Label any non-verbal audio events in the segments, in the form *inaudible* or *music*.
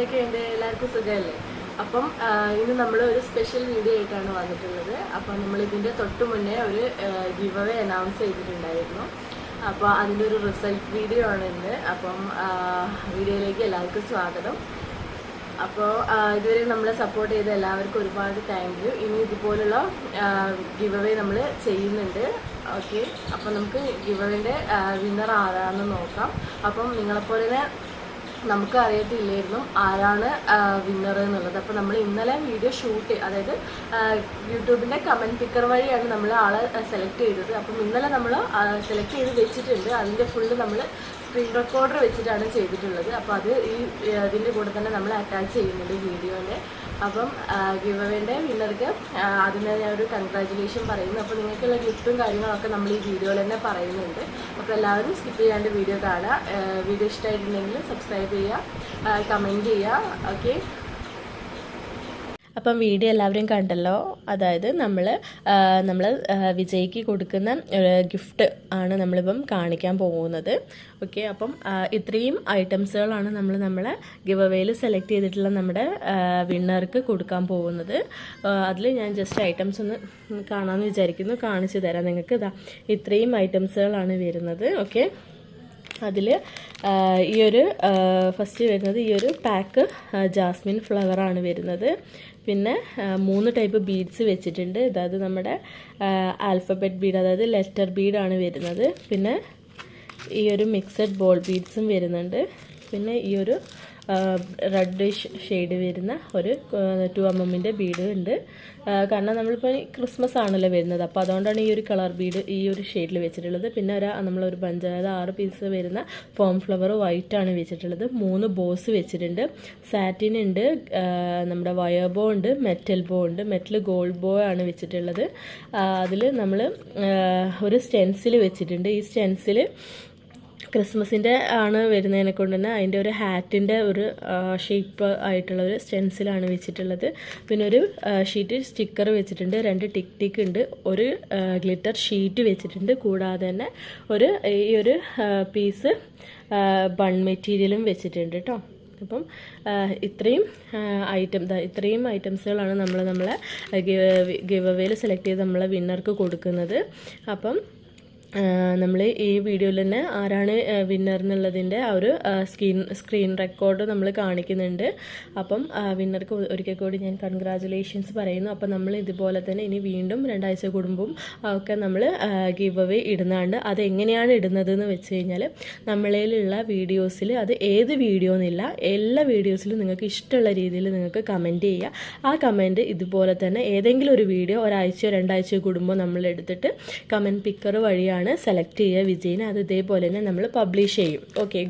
എന്തൊക്കെയുണ്ട് എല്ലാവർക്കും സുഖമല്ലേ? അപ്പം ഇന്ന് നമ്മൾ ഒരു സ്പെഷ്യൽ വീഡിയോ ആയിട്ടാണ് വന്നിട്ടുള്ളത്. അപ്പം നമ്മൾ ഇതിന്റെ തൊട്ട് മുന്നേ ഒരു ഗിവ് അനൗൺസ് ചെയ്തിട്ടുണ്ടായിരുന്നു. അപ്പോൾ അതിന്റെ ഒരു റിസൾട്ട് വീഡിയോ ആണ് ഇന്ന്. അപ്പം വീഡിയോയിലേക്ക് എല്ലാവർക്കും സ്വാഗതം. അപ്പോൾ ഇതുവരെ നമ്മളെ സപ്പോർട്ട് ചെയ്ത എല്ലാവർക്കും ഒരുപാട് താങ്ക് യു ഇനി ഇതുപോലുള്ള ഗിവ് നമ്മൾ ചെയ്യുന്നുണ്ട്. ഓക്കെ അപ്പം നമുക്ക് ഗിവ് വിന്നർ ആരാണെന്ന് നോക്കാം. അപ്പം നിങ്ങളെപ്പോലെ തന്നെ നമുക്ക് അറിയത്തില്ലായിരുന്നു ആരാണ് വിന്നർ എന്നുള്ളത്. അപ്പോൾ നമ്മൾ ഇന്നലെ വീഡിയോ ഷൂട്ട് അതായത് യൂട്യൂബിന്റെ കമന്റ് പിക്കർ വഴിയാണ് നമ്മൾ ആളെ സെലക്ട് ചെയ്തത്. അപ്പം ഇന്നലെ നമ്മൾ സെലക്ട് ചെയ്ത് വെച്ചിട്ടുണ്ട്. അതിന്റെ ഫുള്ള് നമ്മൾ സ്ക്രീൻ റെക്കോർഡർ വെച്ചിട്ടാണ് ചെയ്തിട്ടുള്ളത്. അപ്പോൾ അത് ഈ ഇതിന്റെ കൂടെ തന്നെ നമ്മൾ അറ്റാച്ച് ചെയ്യുന്നുണ്ട് വീഡിയോന്റെ അപ്പം ഗിവ് അവേന്റെ വിന്നർക്ക് അതിന് ഞാൻ ഒരു കൺഗ്രാറ്റുലേഷൻ പറയുന്നു. അപ്പോൾ നിങ്ങൾക്കുള്ള ഗിഫ്റ്റും കാര്യങ്ങളൊക്കെ നമ്മൾ ഈ വീഡിയോയിൽ തന്നെ പറയുന്നുണ്ട്. അപ്പോൾ എല്ലാവരും സ്കിപ്പ് ചെയ്യാണ്ട് വീഡിയോ കാണുക. വീഡിയോ ഇഷ്ടമായിട്ടുണ്ടെങ്കിൽ സബ്സ്ക്രൈബ് ചെയ്യുക. കമന്റ് ചെയ്യുക. ഓക്കെ അപ്പം വീഡിയോ എല്ലാവരും കണ്ടല്ലോ. അതായത് നമ്മൾ നമ്മൾ വിജയ്ക്ക് കൊടുക്കുന്ന ഗിഫ്റ്റ് ആണ് നമ്മളിപ്പം കാണിക്കാൻ പോകുന്നത്. ഓക്കെ അപ്പം ഇത്രയും ഐറ്റംസുകളാണ് നമ്മൾ നമ്മളെ ഗിവ് അവേയിൽ സെലക്ട് ചെയ്തിട്ടുള്ള നമ്മുടെ വിണ്ണർക്ക് കൊടുക്കാൻ പോകുന്നത്. അതിൽ ഞാൻ ജസ്റ്റ് ഐറ്റംസ് ഒന്ന് കാണാമെന്ന് വിചാരിക്കുന്നു. കാണിച്ചു തരാം നിങ്ങൾക്ക്. ഇതാ ഇത്രയും ഐറ്റംസുകളാണ് വരുന്നത്. ഓക്കെ അതിൽ ഈയൊരു ഫസ്റ്റ് വരുന്നത് ഈ ഒരു പാക്ക് ജാസ്മിൻ ഫ്ലവറാണ് വരുന്നത്. പിന്നെ മൂന്ന് ടൈപ്പ് ബീഡ്സ് വെച്ചിട്ടുണ്ട്. അതായത് നമ്മുടെ ആൽഫബറ്റ് ബീഡ് അതായത് ലെറ്റർ ബീഡാണ് വരുന്നത്. പിന്നെ ഈ ഒരു മിക്സഡ് ബോൾ ബീഡ്സും വരുന്നുണ്ട്. പിന്നെ ഈ ഒരു റെഡ് ഷെയ്ഡ് വരുന്ന ഒരു ടു എം എമ്മിന്റെ ബീഡ് ഉണ്ട് കാരണം നമ്മളിപ്പോൾ ക്രിസ്മസ് ആണല്ലോ വരുന്നത്. അപ്പോൾ അതുകൊണ്ടാണ് ഈ ഒരു കളർ ബീഡ് ഈ ഒരു ഷെയ്ഡിൽ വെച്ചിട്ടുള്ളത്. പിന്നെ ഒരു നമ്മളൊരു പഞ്ചായത് ആറ് പീസ് വരുന്ന ഫോം ഫ്ലവർ വൈറ്റ് ആണ് വെച്ചിട്ടുള്ളത്. മൂന്ന് ബോസ് വെച്ചിട്ടുണ്ട്. സാറ്റിൻ ഉണ്ട് നമ്മുടെ വയർ ബോ ഉണ്ട് മെറ്റൽ ബോ ഉണ്ട്. മെറ്റൽ ഗോൾഡ് ബോ ആണ് വെച്ചിട്ടുള്ളത്. അതിൽ നമ്മൾ ഒരു സ്റ്റെൻസിൽ വെച്ചിട്ടുണ്ട്. ഈ സ്റ്റെൻസിൽ ക്രിസ്മസിന്റെ ആണ് വരുന്നതിനെ കൊണ്ട് തന്നെ അതിന്റെ ഒരു ഹാറ്റിന്റെ ഒരു ഷേപ്പ് ആയിട്ടുള്ള ഒരു സ്റ്റെൻസിലാണ് വെച്ചിട്ടുള്ളത്. പിന്നെ ഒരു ഷീറ്റ് സ്റ്റിക്കർ വെച്ചിട്ടുണ്ട്. രണ്ട് ടിക് ടിക് ഉണ്ട്. ഒരു ഗ്ലിറ്റർ ഷീറ്റ് വെച്ചിട്ടുണ്ട്. കൂടാതെ തന്നെ ഒരു ഈ ഒരു പീസ് ബൺ മെറ്റീരിയലും വെച്ചിട്ടുണ്ട് കേട്ടോ അപ്പം ഇത്രയും ഐറ്റം ഇത്രയും ഐറ്റംസുകളാണ് നമ്മൾ നമ്മളെ ഗിവ് ഗിവ് അവയിൽ സെലക്ട് ചെയ്ത് നമ്മളെ വിന്നർക്ക് കൊടുക്കുന്നത്. അപ്പം നമ്മൾ ഈ വീഡിയോയിൽ തന്നെ ആരാണ് വിന്നർ എന്നുള്ളതിന്റെ ആ ഒരു സ്ക്രീൻ സ്ക്രീൻ റെക്കോർഡ് നമ്മൾ കാണിക്കുന്നുണ്ട്. അപ്പം വിന്നർക്ക് ഒരിക്കൽ കൂടി ഞാൻ കൺഗ്രാജുലേഷൻസ് പറയുന്നു. അപ്പം നമ്മൾ ഇതുപോലെ തന്നെ ഇനി വീണ്ടും രണ്ടാഴ്ച കുടുംബം ഒക്കെ നമ്മൾ ഗിവ് അവേ ഇടുന്നുണ്ട് അതെങ്ങനെയാണ് ഇടുന്നത് എന്ന് വെച്ച് കഴിഞ്ഞാൽ നമ്മളിലുള്ള വീഡിയോസിൽ അത് ഏത് വീഡിയോ എന്നില്ല എല്ലാ വീഡിയോസിലും നിങ്ങൾക്ക് ഇഷ്ടമുള്ള രീതിയിൽ നിങ്ങൾക്ക് കമന്റ് ചെയ്യുക. ആ കമന്റ് ഇതുപോലെ തന്നെ ഏതെങ്കിലും ഒരു വീഡിയോ ഒരാഴ്ചയോ രണ്ടാഴ്ചയോ കൂടുമ്പോൾ നമ്മൾ എടുത്തിട്ട് കമന്റ് പിക്കർ വഴിയാണ് സെലക്ട് ചെയ്യുക വിജയിനെ. അത് ഇതേപോലെ തന്നെ നമ്മൾ പബ്ലിഷ് ചെയ്യും. ഓക്കെ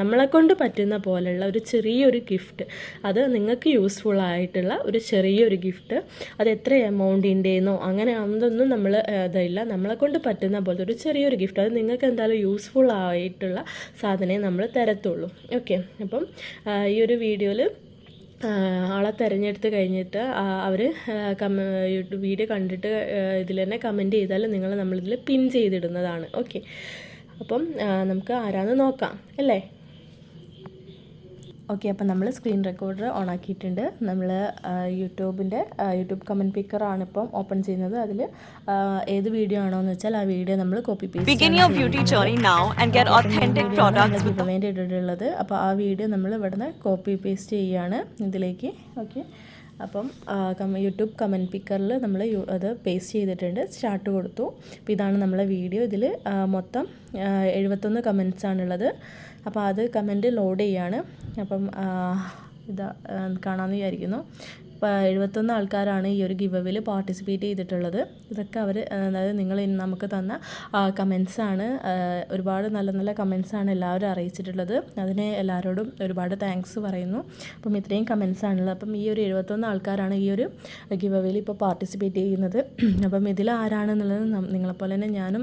നമ്മളെ കൊണ്ട് പറ്റുന്ന പോലെയുള്ള ഒരു ചെറിയൊരു ഗിഫ്റ്റ് അത് നിങ്ങൾക്ക് യൂസ്ഫുൾ ആയിട്ടുള്ള ഒരു ചെറിയൊരു ഗിഫ്റ്റ് അത് എത്ര എമൗണ്ടിന്റെന്നോ അങ്ങനെ അതൊന്നും നമ്മൾ ഇതില്ല. നമ്മളെ കൊണ്ട് പറ്റുന്ന പോലത്തെ ഒരു ചെറിയൊരു ഗിഫ്റ്റ് അത് നിങ്ങൾക്ക് എന്തായാലും യൂസ്ഫുൾ ആയിട്ടുള്ള സാധനമേ നമ്മൾ തരത്തുള്ളൂ. ഓക്കെ അപ്പം ഈ ഒരു വീഡിയോയിൽ ആളെ തിരഞ്ഞെടുത്ത് കഴിഞ്ഞിട്ട് അവർ കമ യൂട്യൂബ് വീഡിയോ കണ്ടിട്ട് ഇതിൽ തന്നെ കമന്റ് ചെയ്താൽ നിങ്ങൾ നമ്മളിതിൽ പിൻ ചെയ്തിടുന്നതാണ്. ഓക്കെ അപ്പം നമുക്ക് ആരാന്ന് നോക്കാം. അല്ലേ? ഓക്കെ അപ്പോൾ നമ്മൾ സ്ക്രീൻ റെക്കോർഡർ ഓൺ ആക്കിയിട്ടുണ്ട് നമ്മൾ യൂട്യൂബിന്റെ യൂട്യൂബ് കമന്റ് പിക്കറാണ് ഇപ്പം ഓപ്പൺ ചെയ്യുന്നത്. അതിൽ ഏത് വീഡിയോ ആണോ എന്ന് വെച്ചാൽ ആ വീഡിയോ നമ്മൾ കോപ്പി പേസ്റ്റ് ഇട്ടിട്ടുള്ളത് അപ്പോൾ ആ വീഡിയോ നമ്മൾ ഇവിടുന്ന് കോപ്പി പേസ്റ്റ് ചെയ്യുകയാണ് ഇതിലേക്ക്. ഓക്കെ അപ്പം യൂട്യൂബ് കമന്റ് പിക്കറിൽ നമ്മൾ അത് പേസ്റ്റ് ചെയ്തിട്ടുണ്ട് സ്റ്റാർട്ട് കൊടുത്തു. അപ്പോൾ ഇതാണ് നമ്മളെ വീഡിയോ. ഇതിൽ മൊത്തം എഴുപത്തൊന്ന് കമന്റ്സ് ആണുള്ളത്. അപ്പോൾ അത് കമന്റ് ലോഡ് ചെയ്യാണ്. അപ്പം ഇതാ കാണാമെന്ന് വിചാരിക്കുന്നു. എഴുപത്തൊന്ന് ആൾക്കാരാണ് ഈ ഒരു ഗിവവിൽ പാർട്ടിസിപ്പേറ്റ് ചെയ്തിട്ടുള്ളത്. ഇതൊക്കെ അവർ അതായത് നിങ്ങൾ നമുക്ക് തന്ന കമൻസാണ് ഒരുപാട് നല്ല നല്ല കമൻസാണ് എല്ലാവരും അറിയിച്ചിട്ടുള്ളത്. അതിന് എല്ലാവരോടും ഒരുപാട് താങ്ക്സ് പറയുന്നു. അപ്പം ഇത്രയും കമൻസാണുള്ളത് അപ്പം ഈ ഒരു എഴുപത്തൊന്ന് ആൾക്കാരാണ് ഈ ഒരു ഗിവവിൽ ഇപ്പോൾ പാർട്ടിസിപ്പേറ്റ് ചെയ്യുന്നത്. *clears throat* അപ്പം ഇതിൽ ആരാണെന്നുള്ളത് നിങ്ങളെപ്പോലെ തന്നെ ഞാനും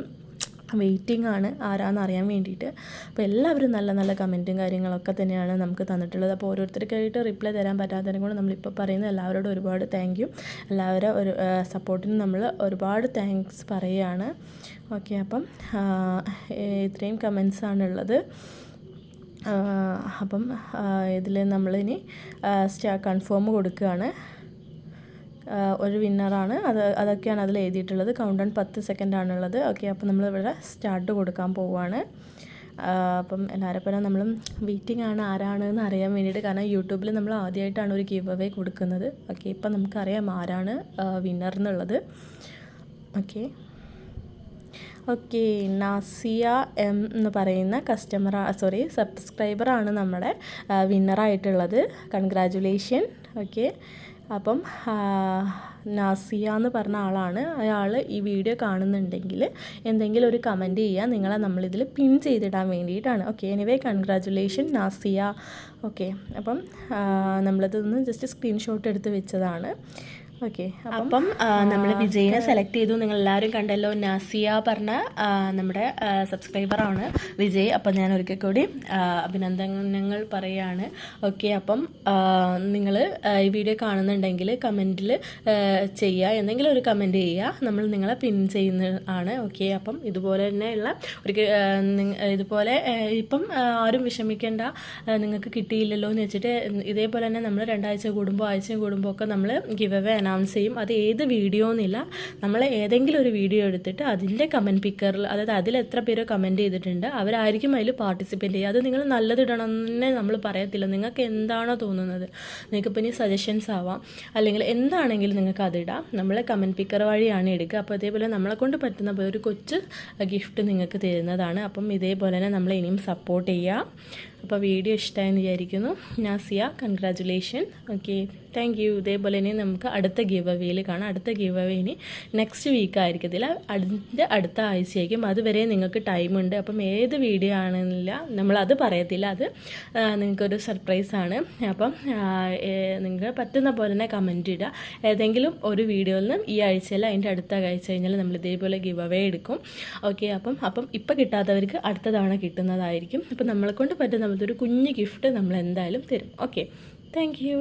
വെയിറ്റിംഗ് ആണ് ആരാന്ന് അറിയാൻ വേണ്ടിയിട്ട്. അപ്പോൾ എല്ലാവരും നല്ല നല്ല കമന്റും കാര്യങ്ങളൊക്കെ തന്നെയാണ് നമുക്ക് തന്നിട്ടുള്ളത്. അപ്പോൾ ഓരോരുത്തർക്കായിട്ട് റിപ്ലൈ തരാൻ പറ്റാത്തതിനും കൂടെ നമ്മളിപ്പോൾ പറയുന്ന എല്ലാവരോടും ഒരുപാട് താങ്ക് യു എല്ലാവരും ഒരു സപ്പോർട്ടിന് നമ്മൾ ഒരുപാട് താങ്ക്സ് പറയുകയാണ് ഓക്കെ അപ്പം ഇത്രയും കമൻസ് ആണുള്ളത്. അപ്പം ഇതിൽ നമ്മളിനി സ്റ്റാ കൺഫേം കൊടുക്കുകയാണ് ഒരു വിന്നറാണ് അത് അതൊക്കെയാണ് അതിൽ എഴുതിയിട്ടുള്ളത്. കൗണ്ട് ഡൗൺ പത്ത് സെക്കൻഡാണുള്ളത് ഓക്കെ അപ്പം നമ്മളിവിടെ സ്റ്റാർട്ട് കൊടുക്കാൻ പോവുകയാണ് അപ്പം എല്ലാവരും പോലെ നമ്മളും വെയിറ്റിംഗ് ആണ് ആരാണ് എന്ന് അറിയാൻ വേണ്ടിയിട്ട് കാരണം യൂട്യൂബിൽ നമ്മൾ ആദ്യമായിട്ടാണ് ഒരു ഗീവ് അവേ കൊടുക്കുന്നത്. ഓക്കെ ഇപ്പം നമുക്കറിയാം ആരാണ് വിന്നർ എന്നുള്ളത്. ഓക്കെ ഓക്കെ നാസിയ എം എന്ന് പറയുന്ന കസ്റ്റമർ സോറി സബ്സ്ക്രൈബറാണ് നമ്മുടെ വിന്നറായിട്ടുള്ളത് കൺഗ്രാജുലേഷൻ ഓക്കെ അപ്പം നാസിയ എന്ന് പറഞ്ഞ ആളാണ്. അയാൾ ഈ വീഡിയോ കാണുന്നുണ്ടെങ്കിൽ എന്തെങ്കിലും ഒരു കമന്റ് ചെയ്യുക. നിങ്ങളെ നമ്മളിതിൽ പിൻ ചെയ്തിടാൻ വേണ്ടിയിട്ടാണ്. Okay anyway congratulation Nasiya. Okay അപ്പം നമ്മളതൊന്ന് ജസ്റ്റ് സ്ക്രീൻഷോട്ട് എടുത്ത് വെച്ചതാണ്. ഓക്കെ അപ്പം നമ്മൾ വിജയിനെ സെലക്ട് ചെയ്തു. നിങ്ങൾ എല്ലാവരും കണ്ടല്ലോ നാസിയ പറഞ്ഞ നമ്മുടെ സബ്സ്ക്രൈബറാണ് വിജയ്. അപ്പം ഞാൻ ഒരിക്കൽ കൂടി അഭിനന്ദനങ്ങൾ പറയാണ്. ഓക്കെ അപ്പം നിങ്ങൾ ഈ വീഡിയോ കാണുന്നുണ്ടെങ്കിൽ കമന്റിൽ ചെയ്യുക എന്തെങ്കിലും ഒരു കമന്റ് ചെയ്യുക നമ്മൾ നിങ്ങളെ പിൻ ചെയ്യുന്ന ആണ്. ഓക്കെ അപ്പം ഇതുപോലെ തന്നെയുള്ള ഒരു ഇതുപോലെ ഇപ്പം ആരും വിഷമിക്കേണ്ട. നിങ്ങൾക്ക് കിട്ടിയില്ലല്ലോ എന്ന് വെച്ചിട്ട് ഇതേപോലെ തന്നെ നമ്മൾ രണ്ടാഴ്ച കൂടുമ്പോൾ ആഴ്ച കൂടുമ്പോൾ ഒക്കെ നമ്മൾ ഗിവ് അവേ അനൗൺസ് ചെയ്യും. അത് ഏത് വീഡിയോ എന്നില്ല നമ്മൾ ഏതെങ്കിലും ഒരു വീഡിയോ എടുത്തിട്ട് അതിന്റെ കമന്റ് പിക്കറിൽ അതായത് അതിൽ എത്ര പേരോ കമന്റ് ചെയ്തിട്ടുണ്ട് അവരായിരിക്കും അതിൽ പാർട്ടിസിപ്പേറ്റ് ചെയ്യുക. അത് നിങ്ങൾ നല്ലതിടണം എന്നേ നമ്മൾ പറയത്തില്ല. നിങ്ങൾക്ക് എന്താണോ തോന്നുന്നത്. നിങ്ങൾക്ക് ഇപ്പം ഇനി സജഷൻസ് ആവാം. അല്ലെങ്കിൽ എന്താണെങ്കിലും നിങ്ങൾക്ക് അതിടാം നമ്മൾ കമന്റ് പിക്കർ വഴിയാണ് എടുക്കുക. അപ്പോൾ അതേപോലെ നമ്മളെ കൊണ്ട് പറ്റുന്ന ഒരു കൊച്ച് ഗിഫ്റ്റ് നിങ്ങൾക്ക് തരുന്നതാണ്. അപ്പം ഇതേപോലെ തന്നെ നമ്മൾ ഇനിയും സപ്പോർട്ട് ചെയ്യുക. അപ്പോൾ വീഡിയോ ഇഷ്ടമായെന്ന് വിചാരിക്കുന്നു. Nasiya congratulation okay thank you. ഇതേപോലെ ഇനി നമുക്ക് അടുത്ത ഗീവ് അവേയിൽ കാണാം. അടുത്ത ഗീവ് അവേ ഇനി നെക്സ്റ്റ് വീക്ക് ആയിരിക്കത്തില്ല. അതിന്റെ അടുത്ത ആഴ്ചയായിരിക്കും. അതുവരെ നിങ്ങൾക്ക് ടൈമുണ്ട് അപ്പം ഏത് വീഡിയോ ആണെന്നില്ല നമ്മളത് പറയത്തില്ല. അത് നിങ്ങൾക്കൊരു സർപ്രൈസാണ് അപ്പം നിങ്ങൾക്ക് പറ്റുന്ന പോലെ തന്നെ കമന്റ് ഇടുക. ഏതെങ്കിലും ഒരു വീഡിയോയിൽ നിന്ന് ഈ ആഴ്ചയിൽ അതിന്റെ അടുത്ത ആഴ്ച കഴിഞ്ഞാൽ നമ്മൾ ഇതേപോലെ ഗീവ് അവേ എടുക്കും. ഓക്കെ അപ്പം അപ്പം ഇപ്പം കിട്ടാത്തവർക്ക് അടുത്ത തവണ കിട്ടുന്നതായിരിക്കും. അപ്പം നമ്മളെ കൊണ്ട് പറ്റുന്ന ഒരു കുഞ്ഞ് ഗിഫ്റ്റ് നമ്മൾ എന്തായാലും തരും. Okay thank U